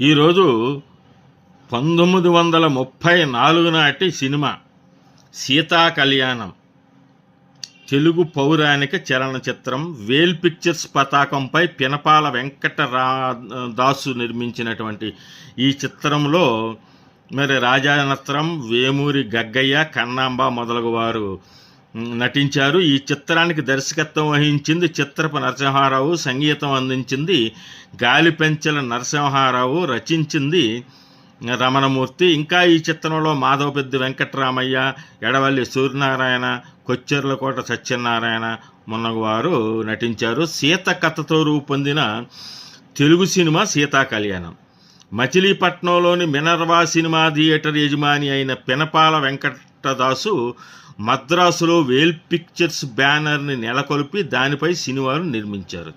ఈరోజు పంతొమ్మిది వందల ముప్పై నాలుగు నాటి సినిమా సీతా కళ్యాణం. తెలుగు పౌరాణిక చలనచిత్రం వేల్ పిక్చర్స్ పతాకంపై పినపాల వెంకటరా దాసు నిర్మించినటువంటి ఈ చిత్రంలో మరి రాజానత్రం వేమూరి గగ్గయ్య కన్నాంబ మొదలగు వారు నటించారు. ఈ చిత్రానికి దర్శకత్వం వహించింది చిత్రపు నరసింహారావు సంగీతం అందించింది గాలిపెంచెల నరసింహారావు రచించింది రమణమూర్తి. ఇంకా ఈ చిత్రంలో మాధవపెద్ది వెంకటరామయ్య ఎడవల్లి సూర్యనారాయణ కొచ్చెర్లకోట సత్యనారాయణ మున్నగవారు నటించారు. సీత కథతో రూపొందిన తెలుగు సినిమా సీతా కళ్యాణం మచిలీపట్నంలోని మినర్వా సినిమా థియేటర్ యజమాని అయిన పినపాల వెంకటదాసు మద్రాసులో వేల్ పిక్చర్స్ బ్యానర్ని నెలకొల్పి దానిపై సినిమాను నిర్మించారు.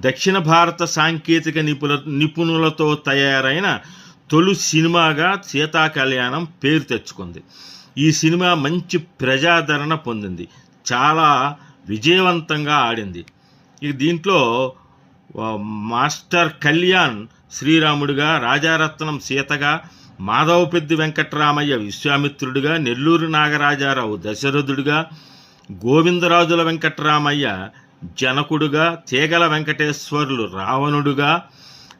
దక్షిణ భారత సాంకేతిక నిపుణ నిపుణులతో తయారైన తొలి సినిమాగా సీతా కళ్యాణం పేరు తెచ్చుకుంది. ఈ సినిమా మంచి ప్రజాదరణ పొందింది. చాలా విజయవంతంగా ఆడింది. ఇక దీంట్లో మాస్టర్ కళ్యాణ్ శ్రీరాముడిగా రాజారత్నం సీతగా మాధవపెద్ది వెంకట్రామయ్య విశ్వామిత్రుడిగా నెల్లూరు నాగరాజారావు దశరథుడిగా గోవిందరాజుల వెంకట్రామయ్య జనకుడుగా తీగల వెంకటేశ్వర్లు రావణుడుగా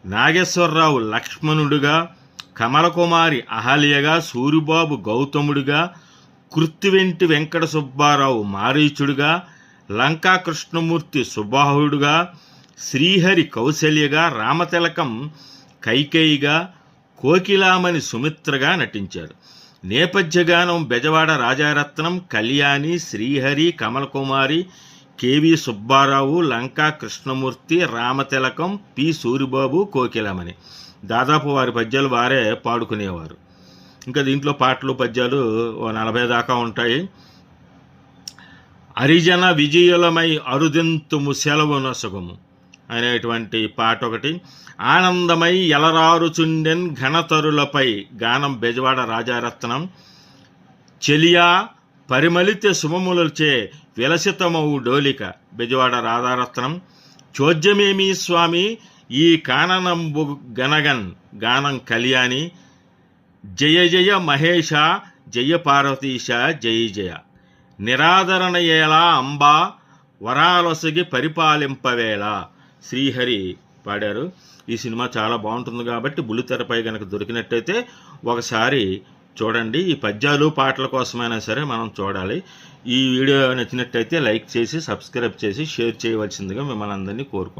నాగేశ్వరరావు లక్ష్మణుడుగా కమలకుమారి అహల్యగా సూరిబాబు గౌతముడిగా కృత్తివెంటి వెంకట సుబ్బారావు మారీచుడుగా లంకా కృష్ణమూర్తి సుబాహుడుగా శ్రీహరి కౌశల్యగా రామతిలకం కైకేయిగా కోకిలామణి సుమిత్రగా నటించారు నేపథ్యగానం బెజవాడ రాజారత్నం కళ్యాణి శ్రీహరి కమలకుమారి కేవి సుబ్బారావు లంకా కృష్ణమూర్తి రామతిలకం పి. సూరిబాబు కోకిలమణి. దాదాపు వారి పద్యాలు వారే పాడుకునేవారు. ఇంకా దీంట్లో పాటలు పద్యాలు ఓ నలభై దాకా ఉంటాయి. హరిజన విజయులమై అరుదింతుము సెలవు నొసగము. అనేటువంటి పాట ఒకటి ఆనందమై ఎలరారుచుండెన్ ఘనతరులపై గానం బెజవాడ రాజారత్నం. చెలియా పరిమళిత సుమములచే విలసితమవు డోలిక బెజవాడ రాధారత్నం చోద్యమేమి స్వామి? ఈ కాననంబు గనగన్ గానం కళ్యాణి జయ జయ మహేష జయ పార్వతీశ జయ జయ. నిరాదరణయేలా అంబా వరాలొసగి పరిపాలింపవేళ శ్రీహరి పాడారు. ఈ సినిమా చాలా బాగుంటుంది కాబట్టి బుల్లితెరపై కనుక దొరికినట్టయితే ఒకసారి చూడండి. ఈ పద్యాలు పాటల కోసమైనా సరే మనం చూడాలి. ఈ వీడియో నచ్చినట్టయితే లైక్ చేసి సబ్స్క్రైబ్ చేసి షేర్ చేయవలసిందిగా మిమ్మల్ని అందరినీ కోరుకుంటున్నాను.